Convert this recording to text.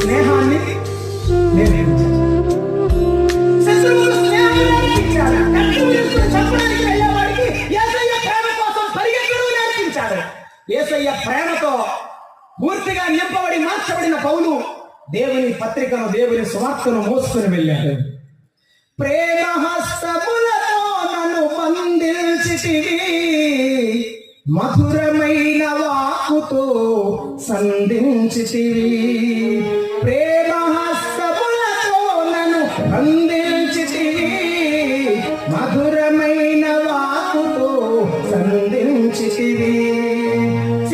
స్నేహాన్ని నేర్పించాడు శత్రువులు ఏసయ్య ప్రేమతో పూర్తిగా నింపబడి మార్చబడిన పౌలు దేవుని పత్రికను దేవుని స్వార్థను మోసుకుని వెళ్ళాడు. ప్రేమ నన్ను బంధించితివి. మధురమైన వాకుతో సంధించితివి. ప్రేమహస్తములతో నన్ను బంధించితివి. మధురమైన